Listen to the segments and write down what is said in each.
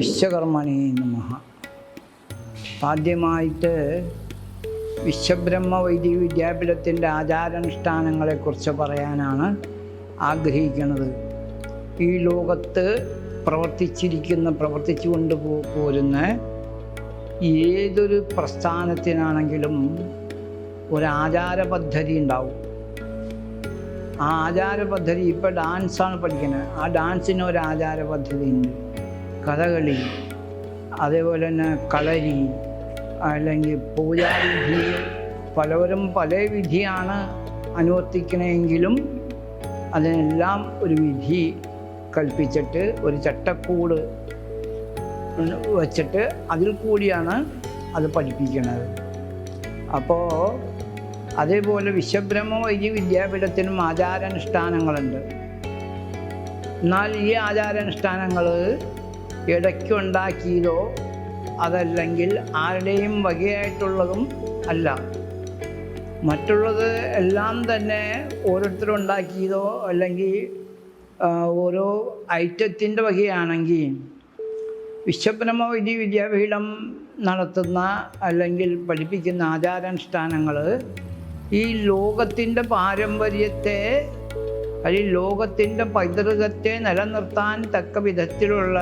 വിശ്വകർമ്മണി നമ. ആദ്യമായിട്ട് വിശ്വബ്രഹ്മ വൈദിക വിദ്യാപീഠത്തിന്റെ ആചാരാനുഷ്ഠാനങ്ങളെക്കുറിച്ച് പറയാനാണ് ആഗ്രഹിക്കുന്നത്. ഈ ലോകത്ത് പ്രവർത്തിച്ചിരിക്കുന്ന പ്രവർത്തിച്ചു കൊണ്ട് പോരുന്ന ഏതൊരു പ്രസ്ഥാനത്തിനാണെങ്കിലും ഒരാചാര പദ്ധതി ഉണ്ടാവും. ആ ആചാര പദ്ധതി ഇപ്പോൾ ഡാൻസാണ് പഠിക്കുന്നത്. ആ ഡാൻസിന് ഒരു ആചാര പദ്ധതി ഉണ്ട്. കഥകളി അതേപോലെ തന്നെ കളരി അല്ലെങ്കിൽ പൂജാവിധി പലവരും പല വിധിയാണ് അനുവർത്തിക്കണമെങ്കിലും അതിനെല്ലാം ഒരു വിധി കൽപ്പിച്ചിട്ട് ഒരു ചട്ടക്കൂട് വച്ചിട്ട് അതിൽ കൂടിയാണ് അത് പഠിപ്പിക്കുന്നത് അപ്പോൾ അതേപോലെ വിശ്വബ്രഹ്മ വൈദ്യ വിദ്യാപീഠത്തിനും ആചാരാനുഷ്ഠാനങ്ങളുണ്ട്. എന്നാൽ ഈ ആചാരാനുഷ്ഠാനങ്ങൾ ഇടയ്ക്കുണ്ടാക്കിയതോ അതല്ലെങ്കിൽ ആരുടെയും വകയായിട്ടുള്ളതും അല്ല. മറ്റുള്ളത് എല്ലാം തന്നെ ഓരോരുത്തരും ഉണ്ടാക്കിയതോ അല്ലെങ്കിൽ ഓരോ ഐറ്റത്തിന്റെ വകയാണെങ്കിൽ വിശ്വബ്രഹ്മ വിധി വിദ്യാപീഠം നടത്തുന്ന അല്ലെങ്കിൽ പഠിപ്പിക്കുന്ന ആചാരാനുഷ്ഠാനങ്ങൾ ഈ ലോകത്തിന്റെ പാരമ്പര്യത്തെ അല്ലെങ്കിൽ ലോകത്തിന്റെ പൈതൃകത്തെ നിലനിർത്താൻ തക്ക വിധത്തിലുള്ള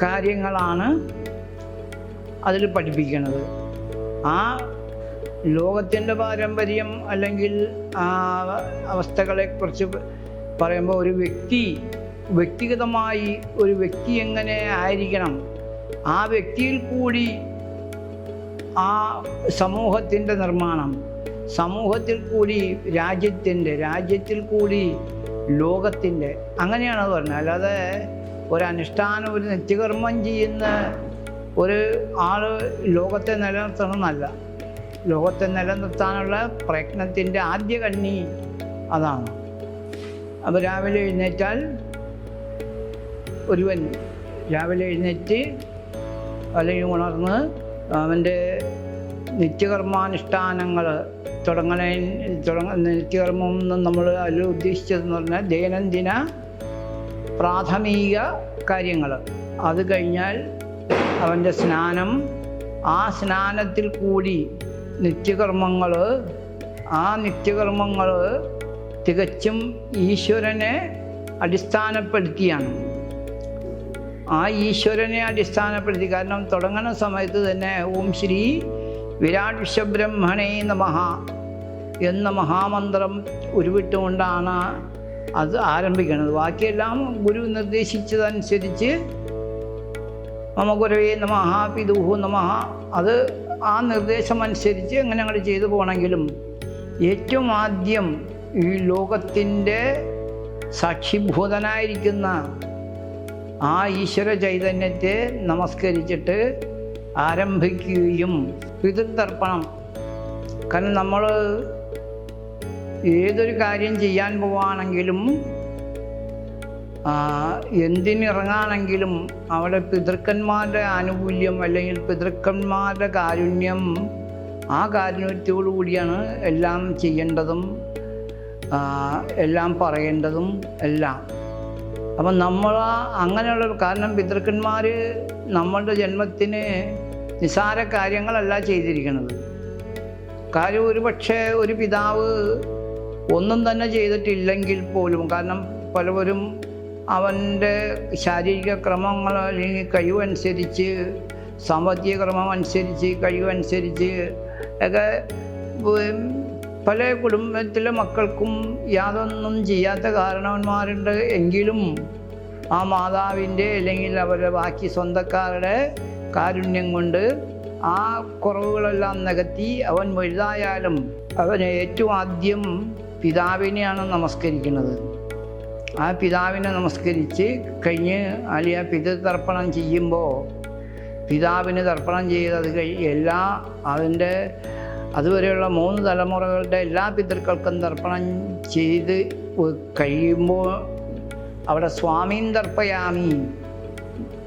കാര്യങ്ങളാണ് അതിൽ പഠിപ്പിക്കുന്നത്. ആ ലോകത്തിന്റെ പാരമ്പര്യം അല്ലെങ്കിൽ ആ അവസ്ഥകളെക്കുറിച്ച് പറയുമ്പോൾ ഒരു വ്യക്തി വ്യക്തിഗതമായി ഒരു വ്യക്തി എങ്ങനെ ആയിരിക്കണം ആ വ്യക്തിയിൽ കൂടി ആ സമൂഹത്തിന്റെ നിർമ്മാണം സമൂഹത്തിൽ കൂടി രാജ്യത്തിന്റെ രാജ്യത്തിൽ കൂടി ലോകത്തിന്റെ അങ്ങനെയാണ് പറഞ്ഞത്. അല്ലാതെ ഒരു അനുഷ്ഠാനം ഒരു നിത്യകർമ്മം ചെയ്യുന്ന ഒരു ആൾ ലോകത്തെ നിലനിർത്തണമെന്നല്ല. ലോകത്തെ നിലനിർത്താനുള്ള പ്രയത്നത്തിന്റെ ആദ്യ കണ്ണി അതാണ്. അപ്പോൾ രാവിലെ എഴുന്നേറ്റാൽ ഒരുവൻ രാവിലെ എഴുന്നേറ്റ് അല്ലെങ്കിൽ ഉണർന്ന് അവന്റെ നിത്യകർമാനുഷ്ഠാനങ്ങൾ തുടങ്ങണ തുടങ്ങ നിത്യകർമ്മം നമ്മൾ അതിൽ ഉദ്ദേശിച്ചതെന്ന് പറഞ്ഞാൽ ദൈനംദിന പ്രാഥമിക കാര്യങ്ങൾ അത് കഴിഞ്ഞാൽ അവന്റെ സ്നാനം. ആ സ്നാനത്തിൽ കൂടി നിത്യകർമ്മങ്ങൾ ആ നിത്യകർമ്മങ്ങൾ തികച്ചും ഈശ്വരനെ അടിസ്ഥാനപ്പെടുത്തിയാണ്. ആ ഈശ്വരനെ അടിസ്ഥാനപ്പെടുത്തി കാരണം തുടങ്ങുന്ന സമയത്ത് തന്നെ ഓം ശ്രീ വിരാട് വിശ്വബ്രഹ്മണേ നമഹ എന്ന മഹാമന്ത്രം ഉരുവിട്ടുകൊണ്ടാണ് അത് ആരംഭിക്കണം. ബാക്കിയെല്ലാം ഗുരു നിർദ്ദേശിച്ചതനുസരിച്ച് മമ ഗുരവേ നമഃ പിതുഹു നമഹ അത് ആ നിർദ്ദേശം അനുസരിച്ച് അങ്ങനെ അങ്ങോട്ട് ചെയ്തു പോകണമെങ്കിലും ഏറ്റവും ആദ്യം ഈ ലോകത്തിന്റെ സാക്ഷിഭൂതനായിരിക്കുന്ന ആ ഈശ്വര ചൈതന്യത്തെ നമസ്കരിച്ചിട്ട് ആരംഭിക്കുകയും പിതൃതർപ്പണം. കാരണം നമ്മൾ ഏതൊരു കാര്യം ചെയ്യാൻ പോവുകയാണെങ്കിലും ആ, എന്തിനിറങ്ങാണെങ്കിലും അവിടെ പിതൃക്കന്മാരുടെ ആനുകൂല്യം അല്ലെങ്കിൽ പിതൃക്കന്മാരുടെ കാരുണ്യം ആ കാരുണ്യത്തോടു കൂടിയാണ് എല്ലാം ചെയ്യേണ്ടതും എല്ലാം പറയേണ്ടതും എല്ലാം. അപ്പം നമ്മൾ അങ്ങനെയുള്ള കാരണം പിതൃക്കന്മാർ നമ്മളുടെ ജന്മത്തിന് നിസാര കാര്യങ്ങളല്ല ചെയ്തിരിക്കുന്നത്. കാര്യം ഒരു പക്ഷേ ഒരു പിതാവ് ഒന്നും തന്നെ ചെയ്തിട്ടില്ലെങ്കിൽ പോലും. കാരണം പലവരും അവന്റെ ശാരീരിക ക്രമങ്ങൾ അല്ലെങ്കിൽ കഴിവനുസരിച്ച് സാമ്പത്തിക ക്രമം അനുസരിച്ച് കഴിവനുസരിച്ച് ഒക്കെ പല കുടുംബത്തിലെ മക്കൾക്കും യാതൊന്നും ചെയ്യാത്ത കാരണവന്മാരുണ്ട് എങ്കിലും ആ മാതാവിന്റെ അല്ലെങ്കിൽ അവരുടെ ബാക്കി സ്വന്തക്കാരുടെ കാരുണ്യം കൊണ്ട് ആ കുറവുകളെല്ലാം നികത്തി അവൻ വലുതായാലും അവൻ ഏറ്റവും ആദ്യം പിതാവിനെയാണ് നമസ്കരിക്കുന്നത്. ആ പിതാവിനെ നമസ്കരിച്ച് കഴിഞ്ഞ് അലിയ പിതൃതർപ്പണം ചെയ്യുമ്പോൾ പിതാവിന് തർപ്പണം ചെയ്ത് അത് കഴി എല്ലാ അതിന്റെ അതുവരെയുള്ള മൂന്ന് തലമുറകളുടെ എല്ലാ പിതൃക്കൾക്കും തർപ്പണം ചെയ്ത് കഴിയുമ്പോൾ അവിടെ സ്വാമീൻ തർപ്പയാമി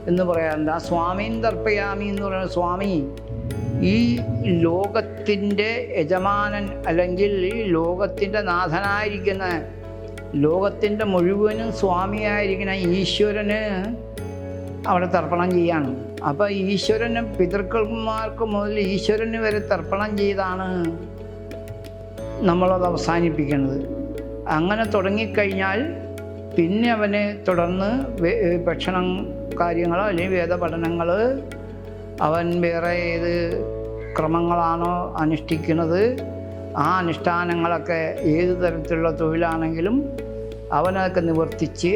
എന്ന് പറയാറുണ്ട്. ആ സ്വാമീൻ തർപ്പയാമി എന്ന് പറയുന്ന സ്വാമി ഈ ലോകത്തിന്റെ യജമാനൻ അല്ലെങ്കിൽ ഈ ലോകത്തിന്റെ നാഥനായിരിക്കുന്ന ലോകത്തിന്റെ മുഴുവനും സ്വാമിയായിരിക്കുന്ന ഈശ്വരന് അവിടെ തർപ്പണം ചെയ്യാണ്. അപ്പോൾ ഈശ്വരന് പിതൃക്കന്മാർക്ക് മുതൽ ഈശ്വരന് വരെ തർപ്പണം ചെയ്താണ് നമ്മളത് അവസാനിപ്പിക്കുന്നത്. അങ്ങനെ തുടങ്ങിക്കഴിഞ്ഞാൽ പിന്നെ അവനെ തുടർന്ന് ഭക്ഷണം കാര്യങ്ങളോ അല്ലെങ്കിൽ വേദപഠനങ്ങൾ അവൻ വേറെ ഏത് ക്രമങ്ങളാണോ അനുഷ്ഠിക്കുന്നത്? ആ അനുഷ്ഠാനങ്ങളൊക്കെ ഏത് തരത്തിലുള്ള തൊഴിലാണെങ്കിലും അവനൊക്കെ നിവർത്തിച്ച്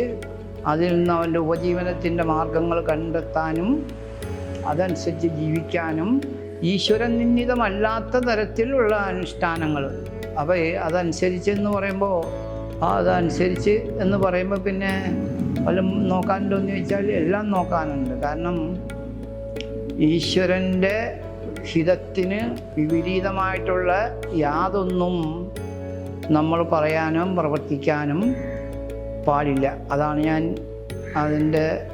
അതിൽ നിന്ന് അവന്റെ ഉപജീവനത്തിന്റെ മാർഗങ്ങൾ കണ്ടെത്താനും അതനുസരിച്ച് ജീവിക്കാനും ഈശ്വരൻ നിന്ദിതമല്ലാത്ത തരത്തിലുള്ള അനുഷ്ഠാനങ്ങൾ. അപ്പോൾ അതനുസരിച്ച് എന്ന് പറയുമ്പോൾ അതനുസരിച്ച് എന്ന് പറയുമ്പോൾ പിന്നെ വല്ലതും നോക്കാനുണ്ടോ എന്ന് ചോദിച്ചാൽ എല്ലാം നോക്കാനുണ്ട്. കാരണം ഈശ്വരന്റെ ഹിതത്തിന് വിപരീതമായിട്ടുള്ള യാതൊന്നും നമ്മൾ പറയാനും പ്രവർത്തിക്കാനും പാടില്ല. അതാണ് ഞാൻ അതിന്റെ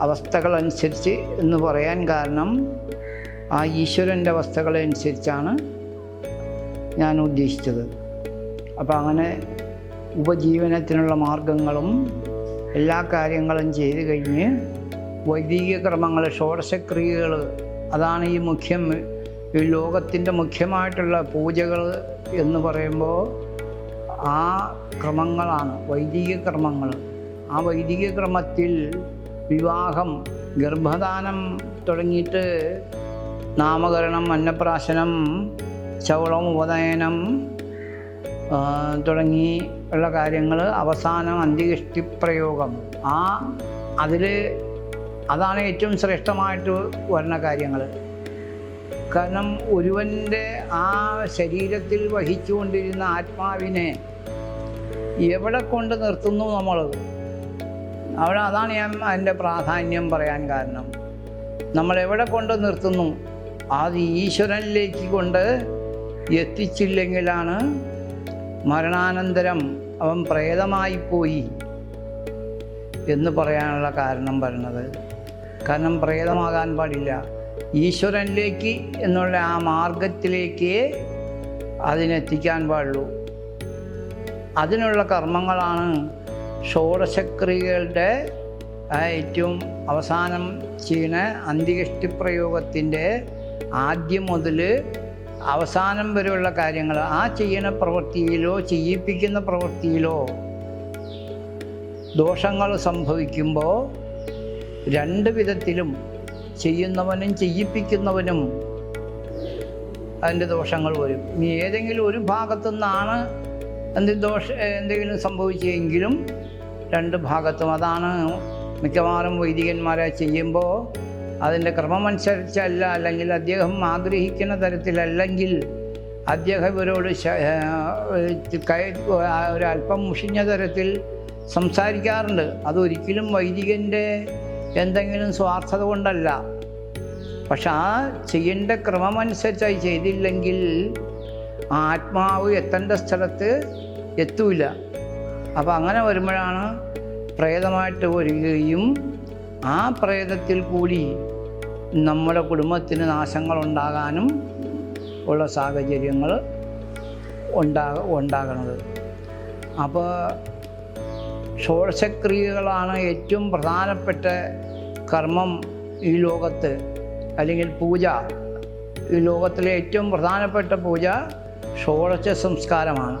അവസ്ഥകളനുസരിച്ച് എന്ന് പറയാൻ കാരണം ആ ഈശ്വരന്റെ അവസ്ഥകളനുസരിച്ചാണ് ഞാൻ ഉദ്ദേശിച്ചത്. അപ്പോൾ അങ്ങനെ ഉപജീവനത്തിനുള്ള മാർഗങ്ങളും എല്ലാ കാര്യങ്ങളും ചെയ്ത് കഴിഞ്ഞ് വൈദിക ക്രമങ്ങൾ ഷോഡശക്രിയകൾ അതാണ് ഈ മുഖ്യം. ഈ ലോകത്തിന്റെ മുഖ്യമായിട്ടുള്ള പൂജകൾ എന്ന് പറയുമ്പോൾ ആ ക്രമങ്ങളാണ് വൈദിക ക്രമങ്ങൾ. ആ വൈദിക ക്രമത്തിൽ വിവാഹം ഗർഭദാനം തുടങ്ങിയിട്ട് നാമകരണം അന്നപ്രാശനം ചവളം ഉപനയനം തുടങ്ങി ഉള്ള കാര്യങ്ങൾ അവസാനം അന്ത്യഷ്ടിപ്രയോഗം ആ അതിൽ അതാണ് ഏറ്റവും ശ്രേഷ്ഠമായിട്ട് വരുന്ന കാര്യങ്ങൾ. കാരണം ഒരുവന്റെ ആ ശരീരത്തിൽ വഹിച്ചുകൊണ്ടിരുന്ന ആത്മാവിനെ എവിടെ കൊണ്ട് നിർത്തുന്നു നമ്മൾ? അവിടെ അതാണ് ഞാൻ അതിന്റെ പ്രാധാന്യം പറയാൻ കാരണം. നമ്മൾ എവിടെ കൊണ്ട് നിർത്തുന്നു? അത് ഈശ്വരനിലേക്ക് കൊണ്ട് എത്തിച്ചില്ലെങ്കിലാണ് മരണാനന്തരം അവൻ പ്രേതമായിപ്പോയി എന്ന് പറയാനുള്ള കാരണം പറയുന്നത് കാരണം പ്രേതമാകാൻ പാടില്ല. ഈശ്വരനിലേക്ക് എന്നുള്ള ആ മാർഗത്തിലേക്ക് അതിനെത്തിക്കാൻ പാടുള്ളൂ. അതിനുള്ള കർമ്മങ്ങളാണ് ഷോഡശക്രിയകളുടെ ഏറ്റവും അവസാനം ചെയ്യുന്ന അന്ത്യഷ്ടിപ്രയോഗത്തിന്റെ ആദ്യം മുതൽ അവസാനം വരെയുള്ള കാര്യങ്ങൾ. ആ ചെയ്യുന്ന പ്രവൃത്തിയിലോ ചെയ്യിപ്പിക്കുന്ന പ്രവൃത്തിയിലോ ദോഷങ്ങൾ സംഭവിക്കുമ്പോൾ രണ്ട് വിധത്തിലും ചെയ്യുന്നവനും ചെയ്യിപ്പിക്കുന്നവനും അതിന്റെ ദോഷങ്ങൾ വരും. ഇനി ഏതെങ്കിലും ഒരു ഭാഗത്തു നിന്നാണ് എന്ത് ദോഷ എന്തെങ്കിലും സംഭവിച്ചെങ്കിലും രണ്ട് ഭാഗത്തും അതാണ് മിക്കവാറും വൈദികന്മാരെ ചെയ്യുമ്പോൾ അതിന്റെ ക്രമമനുസരിച്ചല്ല അല്ലെങ്കിൽ അദ്ദേഹം ആഗ്രഹിക്കുന്ന തരത്തിലല്ലെങ്കിൽ അദ്ദേഹം ഇവരോട് ഒരല്പം മുഷിഞ്ഞ തരത്തിൽ സംസാരിക്കാറുണ്ട്. അതൊരിക്കലും വൈദികന്റെ എന്തെങ്കിലും സ്വാർത്ഥത കൊണ്ടല്ല. പക്ഷെ ആ ചെയ്യേണ്ട ക്രമം അനുസരിച്ചായി ചെയ്തില്ലെങ്കിൽ ആത്മാവ് എത്തേണ്ട സ്ഥലത്ത് എത്തൂല. അപ്പോൾ അങ്ങനെ വരുമ്പോഴാണ് പ്രേതമായിട്ട് വരികയും ആ പ്രേതത്തിൽ കൂടി നമ്മുടെ കുടുംബത്തിന് നാശങ്ങൾ ഉണ്ടാകാനും ഉള്ള സാഹചര്യങ്ങൾ ഉണ്ടാ ഉണ്ടാകുന്നത്. അപ്പോൾ ഷോഡശക്രിയകളാണ് ഏറ്റവും പ്രധാനപ്പെട്ട കർമ്മം ഈ ലോകത്ത്. അല്ലെങ്കിൽ പൂജ. ഈ ലോകത്തിലെ ഏറ്റവും പ്രധാനപ്പെട്ട പൂജ ഷോഡശ സംസ്കാരമാണ്.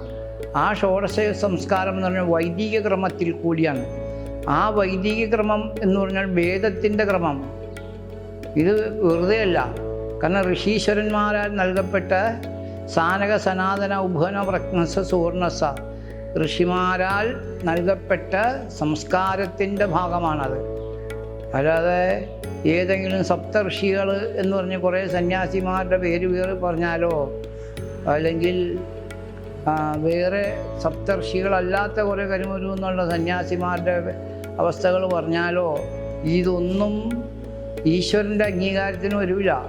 ആ ഷോഡശ സംസ്കാരം എന്ന് പറഞ്ഞാൽ വൈദിക ക്രമത്തിൽ കൂടിയാണ്. ആ വൈദിക ക്രമം എന്ന് പറഞ്ഞാൽ വേദത്തിന്റെ ക്രമം. ഇത് വെറുതെ അല്ല കാരണം ഋഷീശ്വരന്മാരാൽ നൽകപ്പെട്ട സാനക സനാതന ഉഭന പ്രജ്ഞസ സുവർണസ ഋഷിമാരാൽ നൽകപ്പെട്ട സംസ്കാരത്തിന്റെ ഭാഗമാണത്. അല്ലാതെ ഏതെങ്കിലും സപ്ത ഋഷികൾ എന്ന് പറഞ്ഞ് കുറേ സന്യാസിമാരുടെ പേര് വേറെ പറഞ്ഞാലോ? അല്ലെങ്കിൽ വേറെ സപ്തർഷികളല്ലാത്ത കുറേ കരുമരു എന്നുള്ള സന്യാസിമാരുടെ അവസ്ഥകൾ പറഞ്ഞാലോ? ഇതൊന്നും ഈശ്വരന്റെ അംഗീകാരത്തിന് വരില്ല.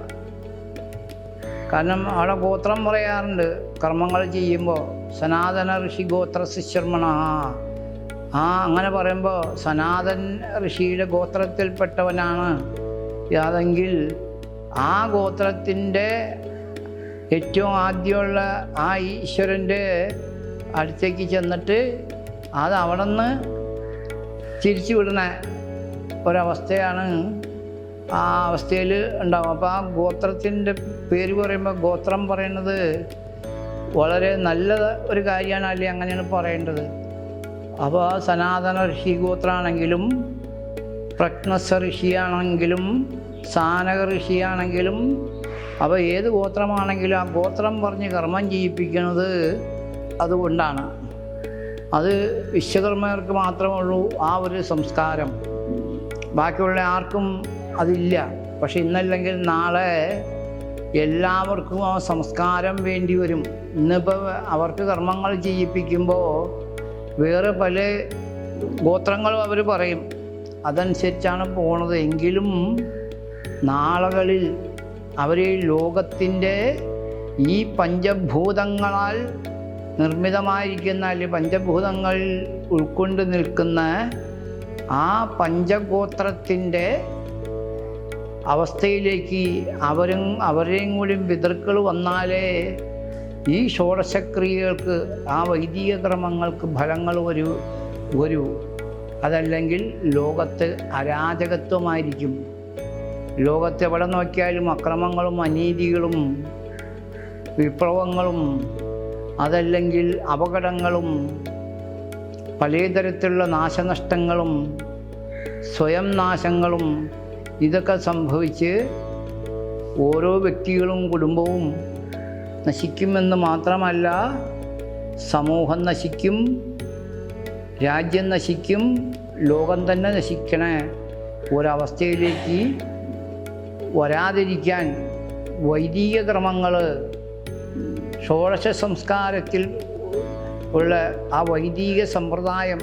കാരണം അവിടെ ഗോത്രം പറയാറുണ്ട്. കർമ്മങ്ങൾ ചെയ്യുമ്പോൾ സനാതന ഋഷി ഗോത്ര ശിശർമ്മണ ആ അങ്ങനെ പറയുമ്പോൾ സനാതൻ ഋഷിയുടെ ഗോത്രത്തിൽപ്പെട്ടവനാണ്. അതെങ്കിൽ ആ ഗോത്രത്തിന്റെ ഏറ്റവും ആദ്യമുള്ള ആ ഈശ്വരന്റെ അടുത്തേക്ക് ചെന്നിട്ട് അത് അവിടെ നിന്ന് തിരിച്ചു വിടുന്ന ഒരവസ്ഥയാണ് ആ അവസ്ഥയിൽ ഉണ്ടാവും. അപ്പോൾ ആ ഗോത്രത്തിന്റെ പേര് പറയുമ്പോൾ ഗോത്രം പറയുന്നത് വളരെ നല്ല ഒരു കാര്യമാണ് അല്ലെങ്കിൽ അങ്ങനെയാണ് പറയേണ്ടത്. അപ്പോൾ ആ സനാതന ഋഷി ഗോത്രമാണെങ്കിലും പ്രജ്ഞസ ഋഷിയാണെങ്കിലും സാനക ഋഷിയാണെങ്കിലും അപ്പോൾ ഏത് ഗോത്രമാണെങ്കിലും ആ ഗോത്രം പറഞ്ഞ് കർമ്മം ചെയ്യിപ്പിക്കുന്നത് അതുകൊണ്ടാണ്. അത് വിശ്വകർമ്മകർക്ക് മാത്രമേ ഉള്ളൂ ആ ഒരു സംസ്കാരം. ബാക്കിയുള്ള ആർക്കും അതില്ല. പക്ഷെ ഇന്നല്ലെങ്കിൽ നാളെ എല്ലാവർക്കും ആ സംസ്കാരം വേണ്ടി വരും. ഇന്നിപ്പോൾ അവർക്ക് കർമ്മങ്ങൾ ചെയ്യിപ്പിക്കുമ്പോൾ വേറെ പല ഗോത്രങ്ങളും അവർ പറയും. അതനുസരിച്ചാണ് പോണത്. എങ്കിലും നാളുകളിൽ അവർ ലോകത്തിന്റെ ഈ പഞ്ചഭൂതങ്ങളാൽ നിർമ്മിതമായിരിക്കുന്ന അല്ലെങ്കിൽ പഞ്ചഭൂതങ്ങളിൽ ഉൾക്കൊണ്ട് നിൽക്കുന്ന ആ പഞ്ചഗോത്രത്തിന്റെ അവസ്ഥയിലേക്ക് അവരും അവരെയും കൂടി പിതൃക്കൾ വന്നാലേ ഈ ഷോഡശക്രിയകൾക്ക് ആ വൈദിക ക്രമങ്ങൾക്ക് ഫലങ്ങൾ വരൂ വരൂ. അതല്ലെങ്കിൽ ലോകത്ത് അരാജകത്വമായിരിക്കും. ലോകത്ത് എവിടെ നോക്കിയാലും അക്രമങ്ങളും അനീതികളും വിപ്ലവങ്ങളും അതല്ലെങ്കിൽ അപകടങ്ങളും പലതരത്തിലുള്ള നാശനഷ്ടങ്ങളും സ്വയം നാശങ്ങളും ഇതൊക്കെ സംഭവിച്ച് ഓരോ വ്യക്തികളും കുടുംബവും നശിക്കുമെന്ന് മാത്രമല്ല സമൂഹം നശിക്കും രാജ്യം നശിക്കും ലോകം തന്നെ നശിക്കണ. ഒരവസ്ഥയിലേക്ക് വരാതിരിക്കാൻ വൈദിക ക്രമങ്ങൾ ഷോഡശ സംസ്കാരത്തിൽ ഉള്ള ആ വൈദിക സമ്പ്രദായം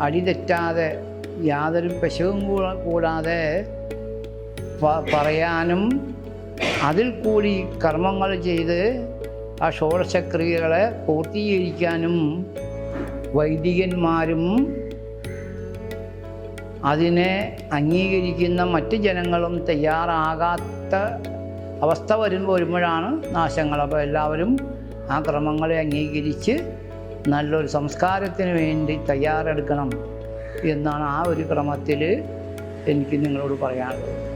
അടിതെറ്റാതെ യാതൊരു പശവും കൂടാ- കൂടാതെ പറയാനും അതിൽ കൂടി കർമ്മങ്ങൾ ചെയ്ത് ആ ഷോഡശക്രിയകളെ പൂർത്തീകരിക്കാനും വൈദികന്മാരും അതിനെ അംഗീകരിക്കുന്ന മറ്റ് ജനങ്ങളും തയ്യാറാകാത്ത അവസ്ഥ വരുമ്പോൾ വരുമ്പോഴാണ് നാശങ്ങൾ. അപ്പോൾ എല്ലാവരും ആ ക്രമങ്ങളെ അംഗീകരിച്ച് നല്ലൊരു സംസ്കാരത്തിന് വേണ്ടി തയ്യാറെടുക്കണം എന്നാണ് ആ ഒരു ക്രമത്തിൽ എനിക്ക് നിങ്ങളോട് പറയാനുള്ളത്.